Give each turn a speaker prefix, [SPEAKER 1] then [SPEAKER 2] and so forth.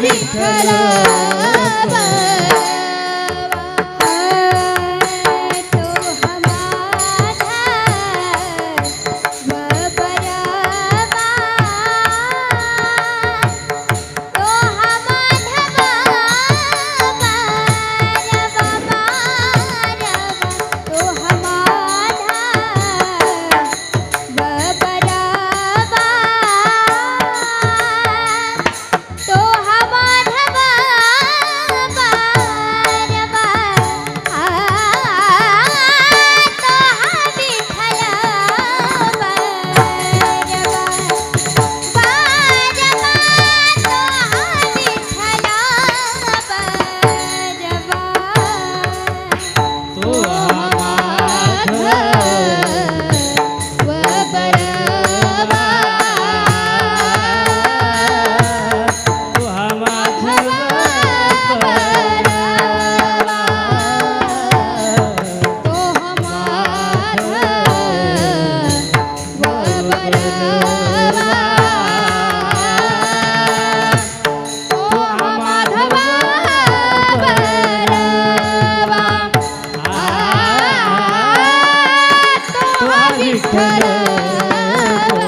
[SPEAKER 1] विठ्ठल तो